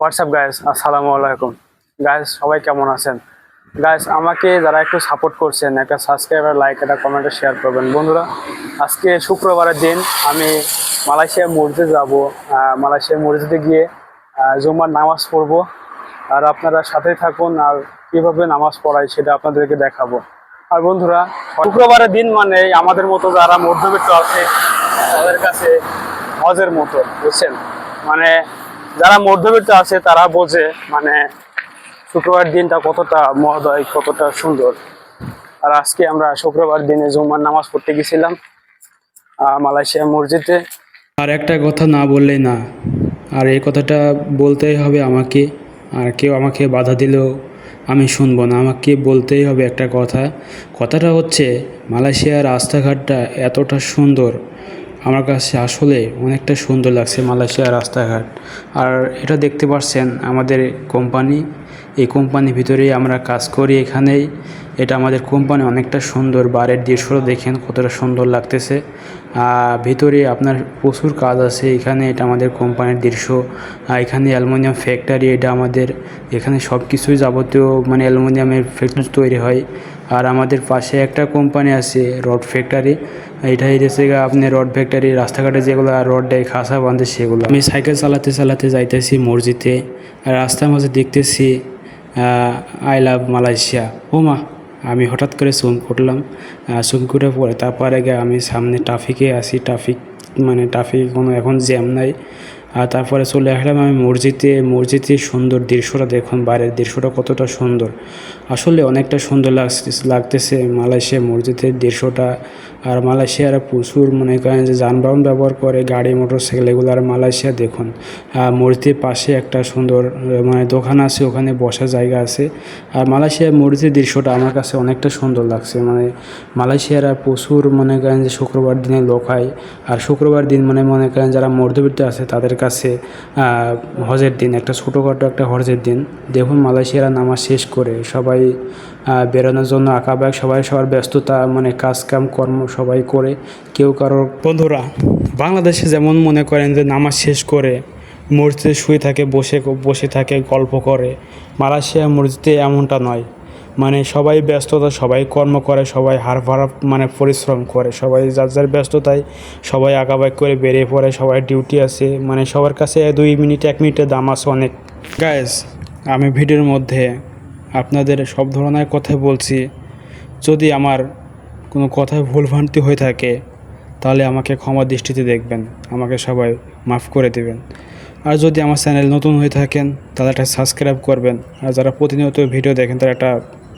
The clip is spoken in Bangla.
হোয়াটসঅ্যাপ গায়েস আসসালামু আলাইকুম গায়েস সবাই কেমন আছেন? গায়েস আমাকে যারা একটু সাপোর্ট করছেন একটা সাবস্ক্রাইবার লাইক একটা কমেন্টে শেয়ার করবেন। বন্ধুরা আজকে শুক্রবারের দিন আমি মালয়েশিয়া মসজিদে যাব। মালয়েশিয়া মসজিদে গিয়ে আহ, জুম্মার নামাজ পড়ব। আর আপনারা সাথেই থাকুন আর কীভাবে নামাজ পড়াই সেটা আপনাদেরকে দেখাবো। আর বন্ধুরা শুক্রবারের দিন মানে আমাদের মতো যারা মধ্যবিত্ত আছে তাদের কাছে হজের মতো বুঝছেন? মানে যারা মধ্যবিত্ত আছে, তারা বোঝে মানে শুক্রবার দিনটা কতটা মহোদয়, কতটা সুন্দর। আর আজকে আমরা শুক্রবার দিনে জুম্মার নামাজ পড়তে গেছিলাম মালয়েশিয়া মসজিদে। আর একটা কথা না বললেই না, আর এই কথাটা বলতেই হবে আমাকে, আর কেউ আমাকে বাধা দিলেও আমি শুনব না, আমাকে বলতেই হবে একটা কথা। কথাটা হচ্ছে, মালয়েশিয়ার রাস্তাঘাটটা এতটা সুন্দর আমার কাছে আসলে অনেকটা সুন্দর লাগছে মালয়েশিয়ার রাস্তাঘাট। আর এটা দেখতে পাচ্ছেন আমাদের কোম্পানি। এই কোম্পানির ভিতরেই আমরা কাজ করি এখানেই। এটা আমাদের কোম্পানি অনেকটা সুন্দর বারের দৃশ্যটা দেখেন কতটা সুন্দর লাগতেছে। ভিতরে আপনার প্রচুর কাজ আছে, এখানে এটা আমাদের কোম্পানির দৃশ্য। এখানে অ্যালুমিনিয়াম ফ্যাক্টরি, এটা আমাদের এখানে সব কিছুই যাবতীয় মানে অ্যালুমিনিয়ামের ফ্যাক্টরি তৈরি হয়। আর আমাদের পাশে একটা কোম্পানি আছে রড ফ্যাক্টরি এটাই হচ্ছে গিয়ে আপনি রড ফ্যাক্টরি রাস্তাঘাটে যেগুলো রড দেয়, খাসা বাঁধে সেগুলো। আমি সাইকেল চালাতে চালাতে যাইতেছি মসজিদে। আর রাস্তার মাঝে দেখতেছি আই লাভ মালয়েশিয়া ও মা আমি হঠাৎ করে চুম করলাম। চুম করে পরে তারপরে গিয়ে আমি সামনে ট্রাফিকে আসি ট্রাফিক মানে ট্রাফিক কোনো এখন জ্যাম নাই। আর তারপরে চলে আসলাম আমি মসজিদে মসজিদে সুন্দর দৃশ্যটা দেখুন, বাইরের দৃশ্যটা কতটা সুন্দর। আসলে অনেকটা সুন্দর লাগতেছে মালয়েশিয়া মসজিদের দৃশ্যটা আর মালয়েশিয়ার প্রচুর মনে করেন যে যানবাহন ব্যবহার করে গাড়ি মোটর সাইকেল এগুলো আর মালয়েশিয়া দেখুন। মসজিদের পাশে একটা সুন্দর মানে দোকান আছে, ওখানে বসার জায়গা আছে। আর মালয়েশিয়ার মসজিদের দৃশ্যটা আমার কাছে অনেকটা সুন্দর লাগছে। মানে মালয়েশিয়ারা প্রচুর মনে করেন যে শুক্রবার দিনে লোক হয়। আর শুক্রবার দিন মানে মনে করেন যারা মধ্যবিত্ত আছে, তাদের কাছে হজের দিন, একটা ছোটোখাটো একটা হজের দিন। দেখুন মালয়েশিয়ারা নামাজ শেষ করে সবাই বেরোনোর জন্য আঁকাবাক সবাই সবার ব্যস্ততা মানে কাজকাম, কর্ম সবাই করে, কেউ কারোর বন্ধুরা, বাংলাদেশে যেমন মনে করেন যে নামাজ শেষ করে মসজিদে শুয়ে থাকে, বসে বসে থাকে, গল্প করে, মালয়েশিয়া মসজিদে এমনটা নয়। মানে সবাই ব্যস্ততা, সবাই কর্ম করে, সবাই হার ভাড়া মানে পরিশ্রম করে, সবাই যার যার ব্যস্ততায় সবাই আঁকাবাক করে বেরিয়ে পড়ে সবাই ডিউটি আছে মানে সবার কাছে দুই মিনিট, এক মিনিটের দাম আছে অনেক। গায়েস আমি ভিডিওর মধ্যে আপনাদের সব ধরনের কথাই বলছি। যদি আমার কোনো কথায় ভুলভ্রান্তি হয়ে থাকে, তাহলে আমাকে ক্ষমা দৃষ্টিতে দেখবেন, আমাকে সবাই মাফ করে দেবেন। আর যদি আমার চ্যানেল নতুন হয়ে থাকেন, তাহলে একটা সাবস্ক্রাইব করবেন। আর যারা প্রতিনিয়ত ভিডিও দেখেন, তারা একটা